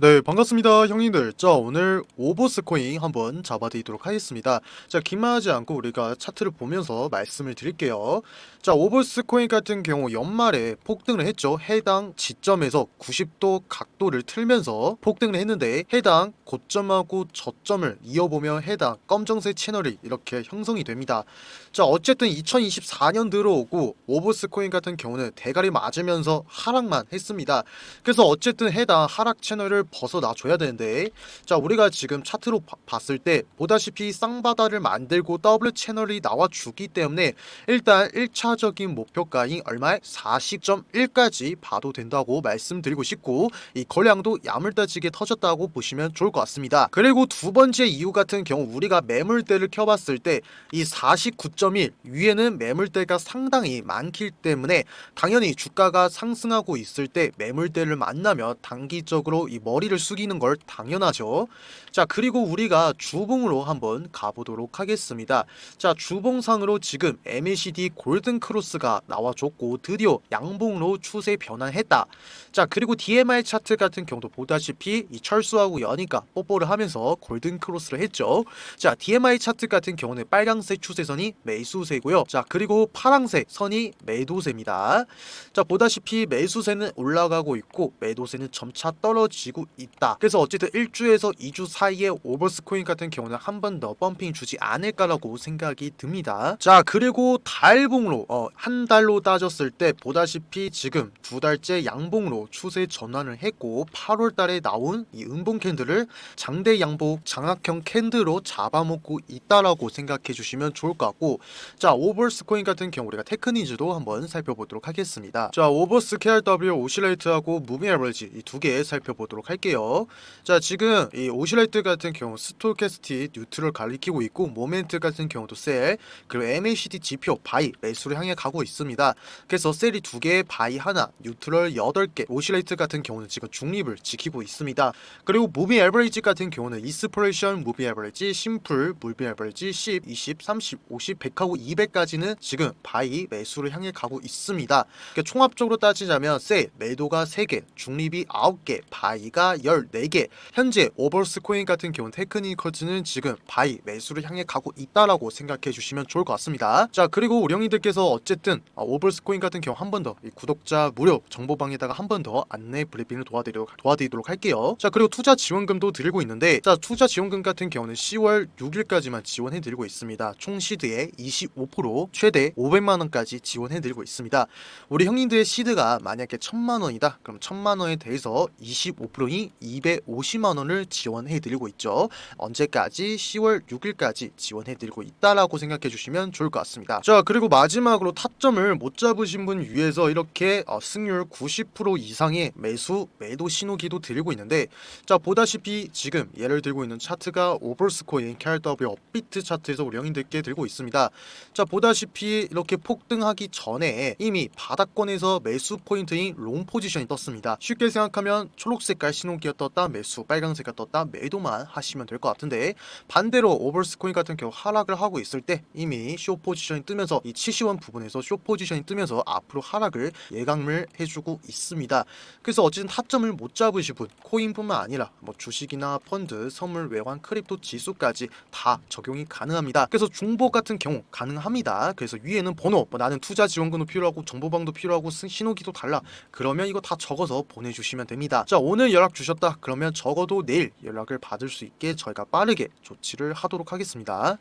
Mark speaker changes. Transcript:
Speaker 1: 네, 반갑습니다, 형님들. 자, 오늘 오버스 코인 한번 잡아드리도록 하겠습니다. 자, 긴말하지 않고 우리가 차트를 보면서 말씀을 드릴게요. 자, 오버스 코인 같은 경우 연말에 폭등을 했죠. 해당 지점에서 90도 각도를 틀면서 폭등을 했는데 해당 고점하고 저점을 이어보면 해당 검정색 채널이 이렇게 형성이 됩니다. 자, 어쨌든 2024년 들어오고 오버스 코인 같은 경우는 대가리 맞으면서 하락만 했습니다. 그래서 어쨌든 해당 하락 채널을 벗어나 줘야 되는데 자 우리가 지금 차트로 봐- 봤을 때 보다시피 쌍바다를 만들고 더블 채널이 나와 주기 때문에 일단 1차적인 목표가인 얼마에 40.1까지 봐도 된다고 말씀드리고 싶고 이 거량도 야물따지게 터졌다고 보시면 좋을 것 같습니다. 그리고 두 번째 이유 같은 경우 우리가 매물대를 켜봤을 때 이 49.1 위에는 매물대가 상당히 많기 때문에 당연히 주가가 상승하고 있을 때 매물대를 만나면 단기적으로 이 머리 를 숙이는 걸 당연하죠. 자, 그리고 우리가 주봉으로 한번 가보도록 하겠습니다. 자, 주봉상으로 지금 MACD 골든 크로스가 나와줬고 드디어 양봉으로 추세 변환했다. 자, 그리고 DMI 차트 같은 경우도 보다시피 이 철수하고 여니까 뽀뽀를 하면서 골든 크로스를 했죠. 자, DMI 차트 같은 경우는 빨강색 추세선이 매수세고요. 자, 그리고 파랑색 선이 매도세입니다. 자, 보다시피 매수세는 올라가고 있고 매도세는 점차 떨어지고 있다. 그래서 어쨌든 1주에서 2주 사이에 오버스 코인 같은 경우는 한 번 더 펌핑 주지 않을까라고 생각이 듭니다. 자, 그리고 달봉으로 어, 한 달로 따졌을 때 보다시피 지금 두 달째 양봉으로 추세 전환을 했고 8월 달에 나온 이 음봉 캔들을 장대 양복 장악형 캔들로 잡아먹고 있다라고 생각해 주시면 좋을 것 같고 자, 오버스 코인 같은 경우 우리가 테크니즈도 한번 살펴보도록 하겠습니다. 자, 오버스 KRW 오실레이트하고 무빙 에버리지 이 두 개 살펴보도록 할게요. 자, 지금 이 오실레이트 같은 경우 스토캐스티 뉴트럴 가리키고 있고 모멘트 같은 경우도 셀 그리고 MACD 지표 바이 매수를 향해 가고 있습니다. 그래서 셀이 두 개, 바이 하나, 뉴트럴 여덟 개, 오실레이트 같은 경우는 지금 중립을 지키고 있습니다. 그리고 무빙 에버리지 같은 경우는 이스프레이션 무빙 에버리지, 심플 무빙 에버리지 10, 20, 30, 50, 100하고 200까지는 지금 바이 매수를 향해 가고 있습니다. 그러니까 총합적으로 따지자면 셀 매도가 3개, 중립이 9개, 바이가 14개. 현재 오버스 코인 같은 경우는 테크니컬즈는 지금 바이 매수를 향해 가고 있다라고 생각해 주시면 좋을 것 같습니다. 자, 그리고 우리 형님들께서 어쨌든 아, 오버스 코인 같은 경우 한 번 더 구독자 무료 정보방에다가 한 번 더 안내 브리핑을 도와드리도록, 도와드리도록 할게요. 자, 그리고 투자 지원금도 드리고 있는데 자, 투자 지원금 같은 경우는 10월 6일까지만 지원해 드리고 있습니다. 총 시드의 25% 최대 500만 원까지 지원해 드리고 있습니다. 우리 형님들의 시드가 만약에 1000만 원이다. 그럼 1000만 원에 대해서 25%인 250만 원을 지원해 드리고 있죠. 언제까지 10월 6일까지 지원해 드리고 있다라고 생각해 주시면 좋을 것 같습니다. 자, 그리고 마지막으로 타점을 못 잡으신 분 위해서 이렇게 어, 승률 90% 이상의 매수 매도 신호기도 드리고 있는데 자, 보다시피 지금 예를 들고 있는 차트가 오버스코인 KRW 업비트 차트에서 우리 형님들께 들고 있습니다. 자, 보다시피 이렇게 폭등하기 전에 이미 바닥권에서 매수 포인트인 롱 포지션이 떴습니다. 쉽게 생각하면 초록색깔 신호기가 떴다 매수, 빨강색깔 떴다 매도만 하시면 될 것 같은데 반대로 오버스코인 같은 경우 하락을 하고 있을 때 이미 쇼 포지션이 뜨면서 이 70원 부분에서 쇼 포지션이 뜨면서 앞으로 하락을 예감을 해주고 있습니다. 그래서 어쨌든 타점을 못 잡으실 분 코인뿐만 아니라 뭐 주식이나 펀드, 선물, 외환, 크립토 지수까지 다 적용이 가능합니다. 그래서 중복 같은 경우 가능합니다. 그래서 위에는 번호, 뭐 나는 투자 지원금도 필요하고 정보방도 필요하고 승- 신호기도 달라. 그러면 이거 다 적어서 보내주시면 됩니다. 자 오늘 연락 주셨다. 그러면 적어도 내일 연락을 받을 수 있게 저희가 빠르게 조치를 하도록 하겠습니다.